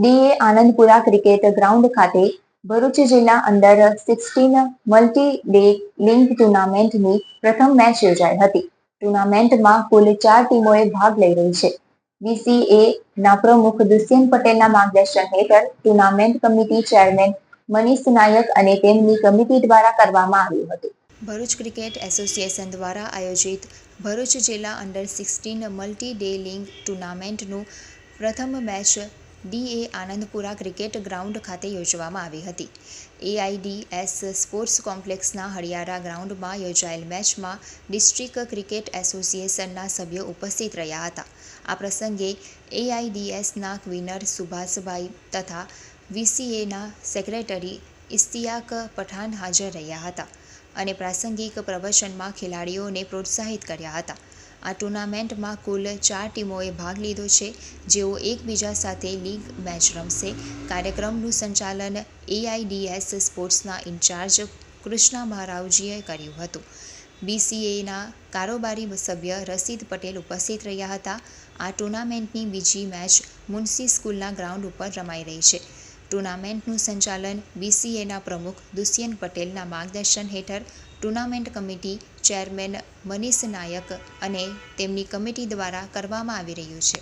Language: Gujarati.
ડીએ આનંદપુરા ક્રિકેટ ગ્રાઉન્ડ ખાતે ભરૂચ જિલ્લા under sixteen multi day league ટુર્નામેન્ટની પ્રથમ મેચ યોજાઈ હતી. ટુર્નામેન્ટમાં કુલ ચાર ટીમોએ ભાગ લઈ રહી છે. બીસીએ ના પ્રમુખ દુષ્યંત પટેલના માર્ગદર્શન હેઠળ tournament committee chairman Manish Nayak અને તેમની કમિટી દ્વારા કરવામાં આવ્યું હતું. ભરૂચ ક્રિકેટ એસોસિએશન દ્વારા આયોજિત ભરૂચ જિલ્લા under sixteen multi day league ટુર્નામેન્ટનું પ્રથમ match DA Anandpura cricket ground ખાતે યોજવામાં આવી હતી. એઆઈડીએસ સ્પોર્ટ્સ કોમ્પ્લેક્સના હળિયારા ગ્રાઉન્ડમાં યોજાયેલ મેચમાં ડિસ્ટ્રિક્ટ ક્રિકેટ એસોસિએશનના સભ્યો ઉપસ્થિત રહ્યા હતા. આ પ્રસંગે એઆઈડીએસના ક્વિનર સુભાષભાઈ તથા વીસીએના સેક્રેટરી ઇશ્તિયાક પઠાણ હાજર રહ્યા હતા અને પ્રાસંગિક પ્રવચનમાં ખેલાડીઓને પ્રોત્સાહિત કર્યા હતા. આ ટુર્નામેન્ટમાં કુલ ચાર ટીમોએ ભાગ લીધો છે, જેઓ એકબીજા સાથે લીગ મેચ રમશે. કાર્યક્રમનું સંચાલન એઆઈડીએસ સ્પોર્ટ્સના ઇન્ચાર્જ કૃષ્ણા મહારાવજીએ કર્યું હતું. બીસીએના કારોબારી સભ્ય રસીદ પટેલ ઉપસ્થિત રહ્યા હતા. આ ટુર્નામેન્ટની બીજી મેચ મુનસી સ્કૂલના ગ્રાઉન્ડ ઉપર રમાઈ રહી છે. ટુર્નામેન્ટનું સંચાલન બીસીએના પ્રમુખ દુષ્યંત પટેલના માર્ગદર્શન હેઠળ tournament committee chairman Manish Nayak અને તેમની કમિટી દ્વારા કરવામાં આવી રહ્યું છે.